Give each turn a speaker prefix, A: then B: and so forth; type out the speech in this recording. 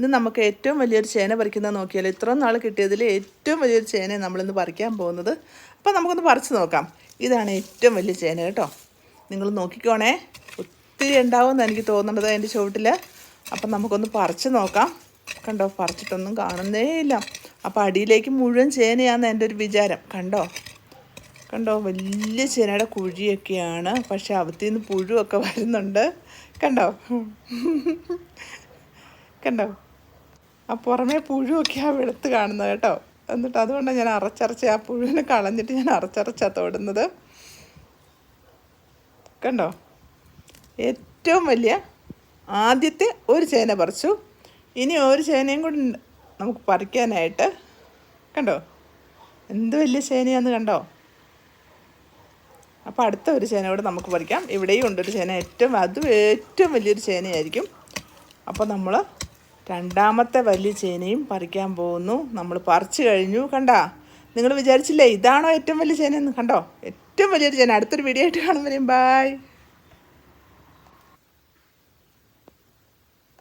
A: ഇന്ന് നമുക്ക് ഏറ്റവും വലിയൊരു ചേന പറിക്കുന്നത് നോക്കിയാൽ ഇത്രയും നാൾ കിട്ടിയതിൽ ഏറ്റവും വലിയൊരു ചേന നമ്മളിന്ന് പറിക്കാൻ പോകുന്നത്. അപ്പോൾ നമുക്കൊന്ന് പറിച്ച് നോക്കാം. ഇതാണ് ഏറ്റവും വലിയ ചേന കേട്ടോ. നിങ്ങൾ നോക്കിക്കോണേ. ഒത്തിരി ഉണ്ടാവുമെന്ന് എനിക്ക് തോന്നുന്നത് അതിന്റെ ചുവട്ടിൽ. അപ്പം നമുക്കൊന്ന് പറിച്ച് നോക്കാം. കണ്ടോ പറിച്ചിട്ടൊന്നും കാണുന്നേ ഇല്ല. അപ്പോൾ അടിയിലേക്ക് മുഴുവൻ ചേനയാണെന്ന് എന്റെ ഒരു വിചാരം. കണ്ടോ? കണ്ടോ? വലിയ ചേനയുടെ കുഴിയൊക്കെയാണ്. പക്ഷെ അവത്തിൽ നിന്ന് പുഴുവൊക്കെ വരുന്നുണ്ട്. കണ്ടോ? കണ്ടോ? ആ പുറമേ പുഴുവൊക്കെ ആ വെളുത്ത് കാണുന്നത് കേട്ടോ. എന്നിട്ട് അതുകൊണ്ടാണ് ഞാൻ അറച്ചറച്ച് ആ പുഴുവിനെ കളഞ്ഞിട്ട് ഞാൻ അറച്ചറച്ചാണ് തോടുന്നത്. കണ്ടോ? ഏറ്റവും വലിയ ആദ്യത്തെ ഒരു ചേന പറിച്ചു. ഇനി ഒരു ചേനയും കൂടി നമുക്ക് പറിക്കാനായിട്ട് കണ്ടോ? എന്ത് വലിയ ചേനയാന്ന് കണ്ടോ? അപ്പോൾ അടുത്ത ഒരു ചേന കൂടെ നമുക്ക് പറിക്കാം. ഇവിടെയും ഉണ്ടൊരു ചേന. ഏറ്റവും അതും ഏറ്റവും വലിയൊരു ചേനയായിരിക്കും. അപ്പോൾ നമ്മൾ രണ്ടാമത്തെ വലിയ ചേനയും പറിക്കാൻ പോകുന്നു. നമ്മൾ പറിച്ച് കഴിഞ്ഞു കണ്ടാ? നിങ്ങൾ വിചാരിച്ചില്ലേ ഇതാണോ ഏറ്റവും വലിയ ചേനയെന്ന്? കണ്ടോ? ഏറ്റവും വലിയൊരു ചേന. അടുത്തൊരു വീഡിയോ ആയിട്ട് കാണുമ്പോഴേയും ബായ്